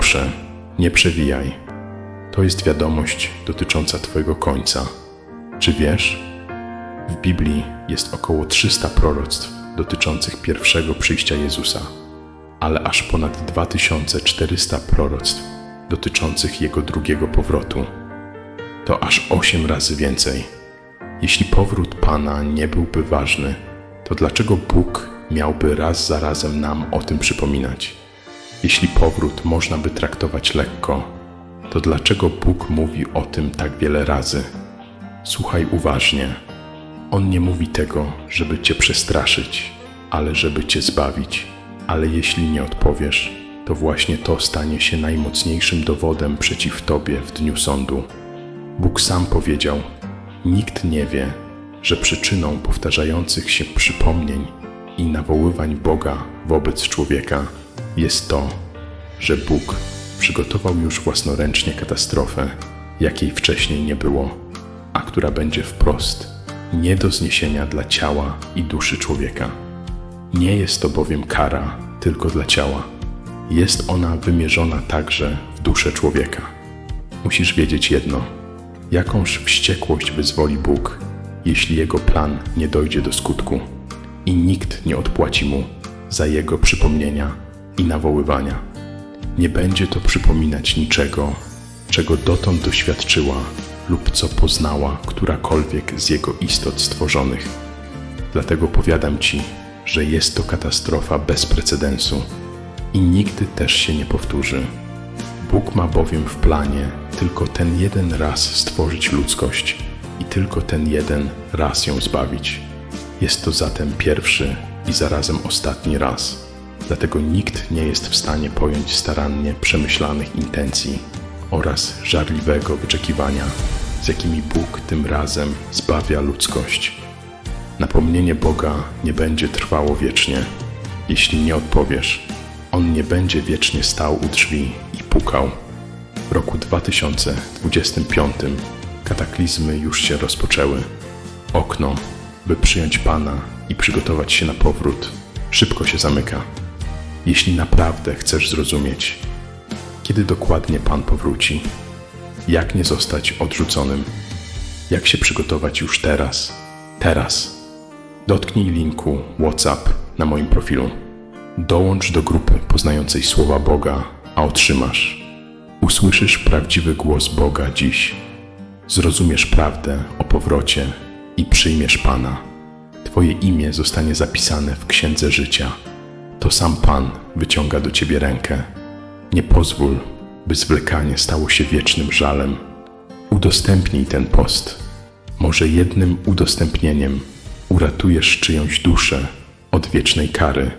Proszę, nie przewijaj. To jest wiadomość dotycząca Twojego końca. Czy wiesz? W Biblii jest około 300 proroctw dotyczących pierwszego przyjścia Jezusa, ale aż ponad 2400 proroctw dotyczących Jego drugiego powrotu. To aż 8 razy więcej. Jeśli powrót Pana nie byłby ważny, to dlaczego Bóg miałby raz za razem nam o tym przypominać? Jeśli powrót można by traktować lekko, to dlaczego Bóg mówi o tym tak wiele razy? Słuchaj uważnie. On nie mówi tego, żeby cię przestraszyć, ale żeby cię zbawić. Ale jeśli nie odpowiesz, to właśnie to stanie się najmocniejszym dowodem przeciw tobie w dniu sądu. Bóg sam powiedział: Nikt nie wie, że przyczyną powtarzających się przypomnień i nawoływań Boga wobec człowieka jest to, że Bóg przygotował już własnoręcznie katastrofę, jakiej wcześniej nie było, a która będzie wprost nie do zniesienia dla ciała i duszy człowieka. Nie jest to bowiem kara tylko dla ciała, jest ona wymierzona także w duszę człowieka. Musisz wiedzieć jedno: jakąż wściekłość wyzwoli Bóg, jeśli jego plan nie dojdzie do skutku i nikt nie odpłaci mu za jego przypomnienia i nawoływania. Nie będzie to przypominać niczego, czego dotąd doświadczyła lub co poznała którakolwiek z jego istot stworzonych. Dlatego powiadam ci, że jest to katastrofa bez precedensu i nigdy też się nie powtórzy. Bóg ma bowiem w planie tylko ten jeden raz stworzyć ludzkość i tylko ten jeden raz ją zbawić. Jest to zatem pierwszy i zarazem ostatni raz. Dlatego nikt nie jest w stanie pojąć starannie przemyślanych intencji oraz żarliwego wyczekiwania, z jakimi Bóg tym razem zbawia ludzkość. Napomnienie Boga nie będzie trwało wiecznie. Jeśli nie odpowiesz, On nie będzie wiecznie stał u drzwi i pukał. W roku 2025 kataklizmy już się rozpoczęły. Okno, by przyjąć Pana i przygotować się na powrót, szybko się zamyka. Jeśli naprawdę chcesz zrozumieć, kiedy dokładnie Pan powróci, jak nie zostać odrzuconym, jak się przygotować już teraz, teraz. Dotknij linku WhatsApp na moim profilu. Dołącz do grupy poznającej słowa Boga, a otrzymasz. Usłyszysz prawdziwy głos Boga dziś. Zrozumiesz prawdę o powrocie i przyjmiesz Pana. Twoje imię zostanie zapisane w księdze życia. To sam Pan wyciąga do ciebie rękę. Nie pozwól, by zwlekanie stało się wiecznym żalem. Udostępnij ten post. Może jednym udostępnieniem uratujesz czyjąś duszę od wiecznej kary.